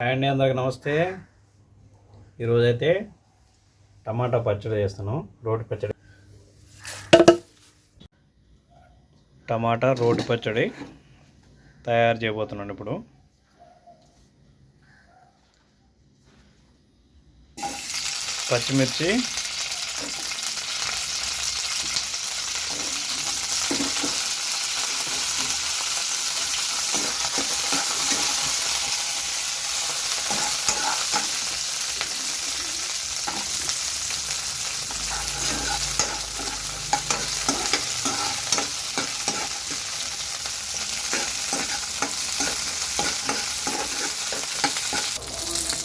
Hi అండి అందరికి నమస్తే. ఈరోజైతే టమాటా పచ్చడి చేస్తాను రోటి పచ్చడి. టమాటా రోటి పచ్చడి తయారు చేయబోతున్నాను ఇప్పుడు. పచ్చిమిర్చి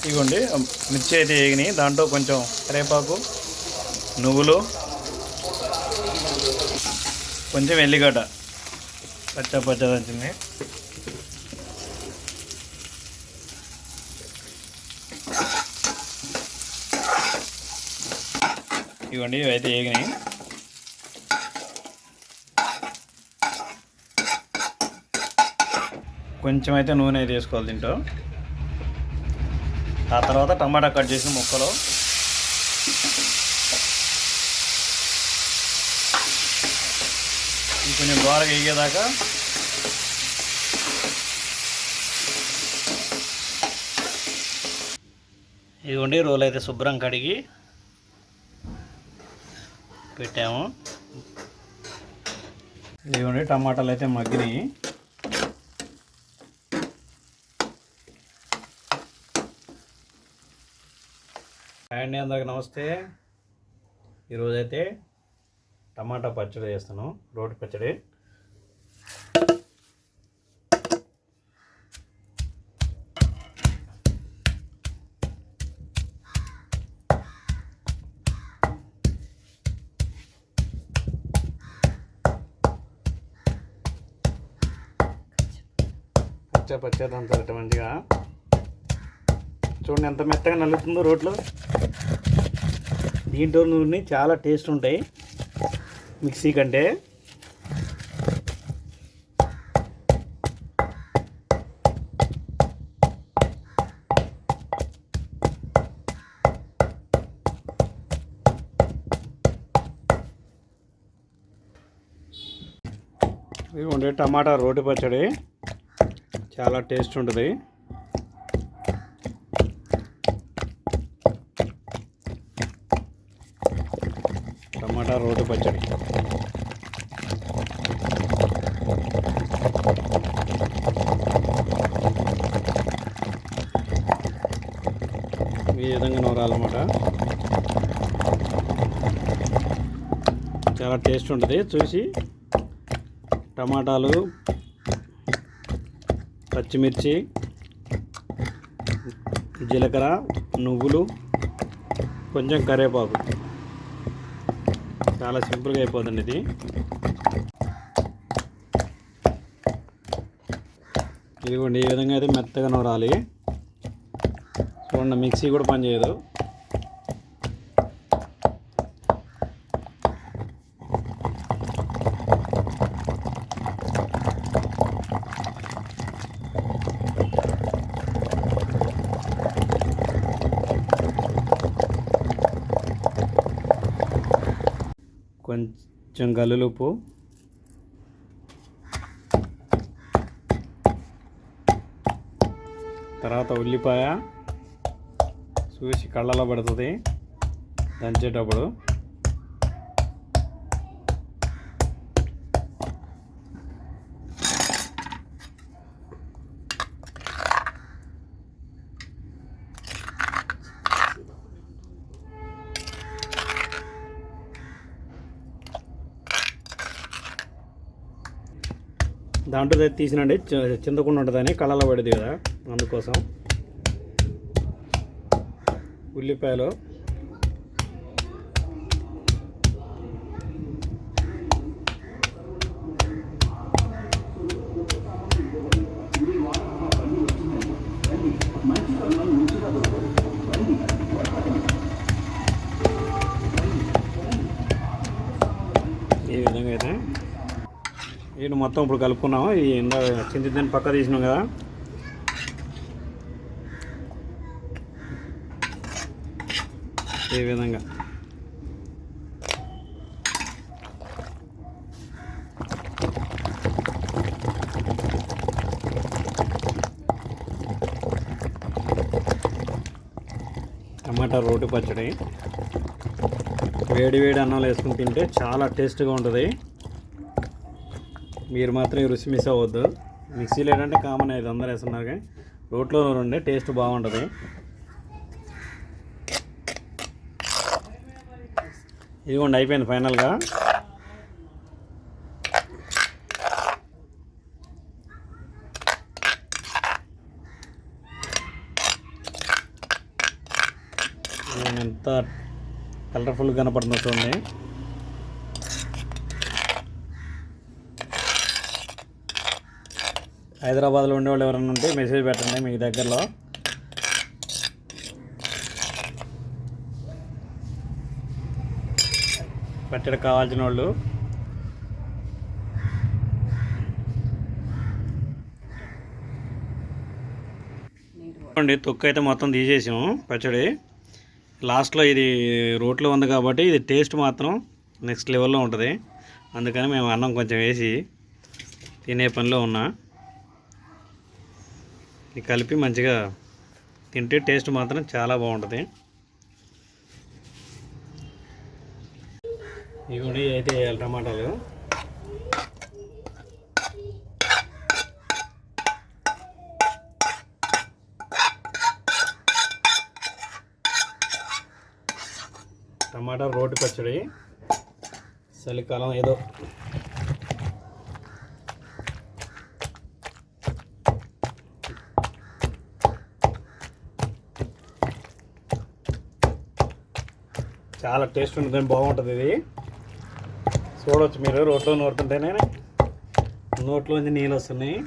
ఇదిగోండి మిర్చి అయితే వేగినాయి. దాంట్లో కొంచెం కరేపాకు నువ్వులు కొంచెం ఎల్లిగడ్డ. పచ్చ పచ్చ దంచింది ఇవ్వండి ఇవి అయితే వేగినాయి. కొంచెం అయితే నూనె అయితే వేసుకోవాలి దీంట్లో. ఆ తర్వాత టమాటా కట్ చేసిన ముక్కలు. కొంచెం దోరగా వేగేదాకా ఇదిగోండి రోలు అయితే శుభ్రం కడిగి పెట్టాము. ఇదిగోండి టమాటాలు అయితే మగ్గినాయి. అందరికి నమస్తే. ఈరోజైతే టమాటా పచ్చడి చేస్తాను రోటి పచ్చడి. పచ్చ పచ్చదంతా దాంతో మంచిగా. చూడండి ఎంత మెత్తగా నలుగుతుందో రోడ్లో. దీంట్లో నూనె చాలా టేస్ట్ ఉంటాయి. మిక్సీ కంటే. ఇదిగోండి టమాటా రోటి పచ్చడి. చాలా టేస్ట్ ఉంటుంది. రోడ్డు పచ్చడి ఈ విధంగా నూరాలన్నమాట చాలా టేస్ట్ ఉంటుంది. చూసి టమాటాలు పచ్చిమిర్చి జీలకర్ర నువ్వులు కొంచెం కరివేపాకు. చాలా సింపుల్గా అయిపోతుంది ఇది. ఇదిగోండి ఈ విధంగా అయితే మెత్తగా నూరాలి. చూడండి మిక్సీ కూడా పనిచేయదు. కొంచెం గల్లులుప్పు తర్వాత ఉల్లిపాయ చూసి కళ్ళలో పడుతుంది. దంచేటప్పుడు. దాంట్లో తీసినండి. చిందకుండా ఉంటుందని కళ్ళలో పడేది కదా అందుకోసం. ఉల్లిపాయలు. ఈ విధంగా అయితే వీటిని మొత్తం ఇప్పుడు కలుపుకున్నాము. ఈ చింతదాన్ని పక్క తీసినాం కదా. ఈ విధంగా. టమాటా రోటి పచ్చడి. వేడి వేడి అన్నాలు వేసుకుని తింటే చాలా టేస్ట్గా ఉంటుంది. మీరు మాత్రం రుచి మిస్ అవ్వద్దు. మిక్సీలో ఏంటంటే కామన్ ఐదు అందరు వేస్తున్నారు కానీ రోట్లో ఉండే టేస్ట్ బాగుంటుంది. ఇదిగోండి అయిపోయింది ఫైనల్గా ఎంత కలర్ఫుల్ కనపడుతుంది చూడండి. హైదరాబాద్లో ఉండేవాళ్ళు ఎవరైనా ఉంటే మెసేజ్ పెట్టండి మీ దగ్గరలో. పచ్చడి కావాల్సిన వాళ్ళు. అండి తొక్కు అయితే మొత్తం తీసేసాము పచ్చడి. లాస్ట్లో ఇది రోట్లో ఉంది కాబట్టి ఇది టేస్ట్ మాత్రం నెక్స్ట్ లెవెల్లో ఉంటుంది. అందుకని మేము అన్నం కొంచెం వేసి తినే పనిలో ఉన్నా. ఇది కలిపి మంచిగా తింటే టేస్ట్ మాత్రం చాలా బాగుంటుంది. ఇవి అయితే వేయాలి టమాటాలు. టమాటా రోటి పచ్చడి. చలికాలం ఏదో చాలా టేస్ట్ ఉంటుంది బాగుంటుంది ఇది. చూడవచ్చు మీరు రోడ్లో నూరుతుంటేనే. నోట్లోంచి నీళ్ళు వస్తున్నాయి.